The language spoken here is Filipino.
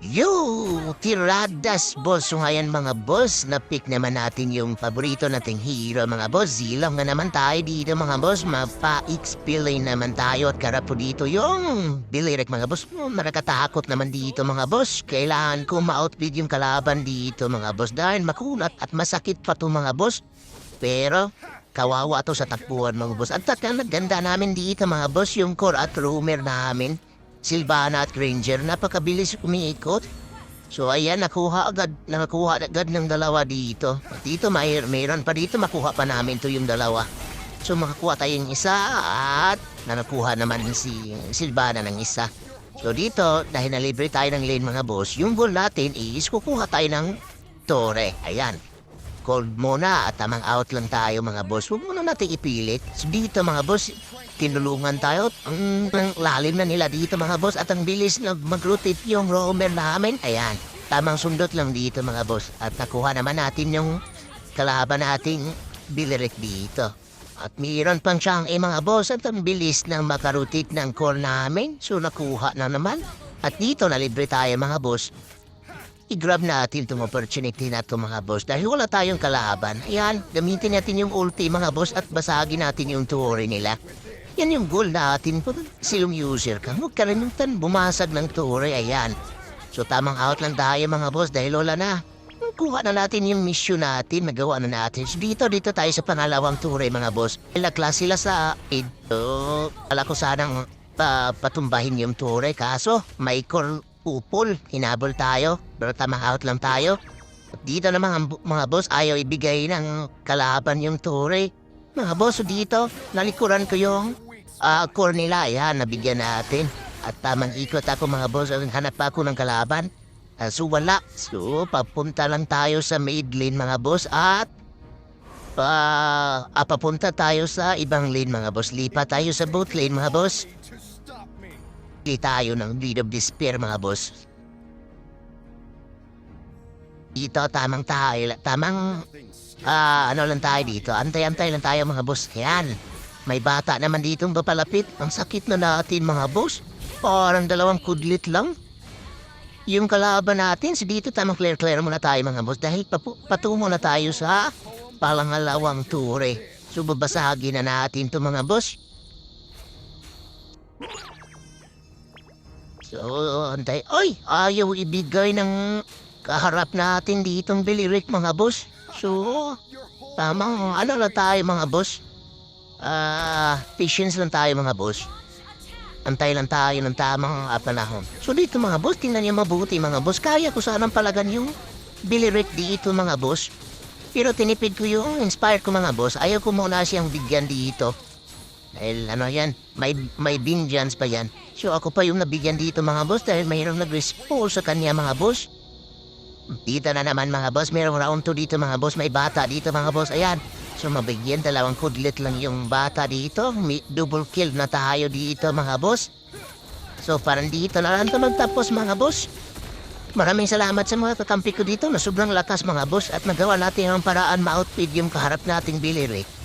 Yo! Tiradas, boss. So ngayon mga boss, na-pick naman natin yung paborito nating hero mga boss. Zilang nga naman tayo dito mga boss. Mapa-expilay naman tayo at karap po dito yung bilirek mga boss. Oh, Nakakatakot naman dito mga boss. Kailangan ko ma-outbid yung kalaban dito mga boss. Dahil makunat at masakit pa to mga boss. Pero kawawa to sa takbuhan mga boss. At at ang ganda namin dito mga boss, yung core at rumor namin. Silvana at Granger, napakabilis umiikot. So ayan, nakuha agad, nakuha agad ng dalawa dito. Dito, may, mayroon pa dito, makuha pa namin to yung dalawa. So makakuha tayong isa at na nakuha naman si Silvana ng isa. So dito, dahil nalibre tayo ng lane mga boss, yung goal natin is kukuha tayo ng Tore. Ayan. Cold muna at tamang out lang tayo mga boss. Huwag muna natin ipilit. So dito mga boss, tinulungan tayo. Ang, ang lalim na nila dito mga boss at ang bilis na mag-rotate yung roamer namin. Ayan, tamang sundot lang dito mga boss. At nakuha naman natin yung kalaban nating bilirik dito. At mayroon pang siyang eh mga boss at ang bilis na makarotate ng core namin. So nakuha na naman. At dito nalibre tayo mga boss i-grab natin itong opportunity na ito mga boss dahil wala tayong kalaban. Ayan, gamitin natin yung ulti mga boss at basagin natin yung tuori nila. Yan yung goal natin kung silong user ka. Huwag ka rin yung tan bumasag ng tuori. Ayan. So tamang out lang tayo mga boss dahil wala na. Kuha na natin yung mission natin, magawa na natin. So, dito, dito tayo sa pangalawang tuloy mga boss. Ilaklas sila sa aid. So, ko sanang pa, patumbahin yung tuloy. Kaso, may core upol. Hinabol tayo. Pero tamang out lang tayo. Dito ang bu- mga boss ayaw ibigay ng kalaban yung tuloy. Mga boss, dito, nalikuran ko yung ah, core nila. Ayan, nabigyan natin. At tamang ikot ako mga boss. Hanap ako ng kalaban. Ah, so wala. So papunta lang tayo sa maid lane mga boss at pa ah, papunta tayo sa ibang lane mga boss. Lipa tayo sa boat lane mga boss. Hindi tayo ng lead of despair mga boss. Dito tamang tayo. Tamang ah ano lang tayo dito. Antay-antay lang tayo mga boss. Yan. May bata naman dito papalapit. Ang sakit na natin mga boss. Parang dalawang kudlit lang. Yung kalaban natin, si dito tamang clear-clear muna tayo mga boss dahil papu- patungo na tayo sa palangalawang ture. So babasagin na natin to mga boss. So, antay. Ay, ayaw ibigay ng kaharap natin ditong bilirik mga boss. So, tamang ano na tayo mga boss. Ah, patience lang tayo mga boss. Antay lang tayo ng tamang ah, panahon. So dito mga boss, tingnan niyo mabuti mga boss. Kaya ko sanang palagan yung bilirik dito mga boss. Pero tinipid ko yung inspired ko mga boss. Ayaw ko muna siyang bigyan dito. Dahil ano yan, may, may vengeance pa yan. So ako pa yung nabigyan dito mga boss dahil mayroong nag-respond sa kanya mga boss. Dito na naman mga boss, mayroong round 2 dito mga boss. May bata dito mga boss, ayan. So mabigyan, dalawang kudlit lang yung bata dito. May double kill na tayo dito mga boss. So parang dito na lang ito magtapos mga boss. Maraming salamat sa mga kakampi ko dito na sobrang lakas mga boss at nagawa natin ang paraan ma-outbid yung kaharap nating Billy Rick.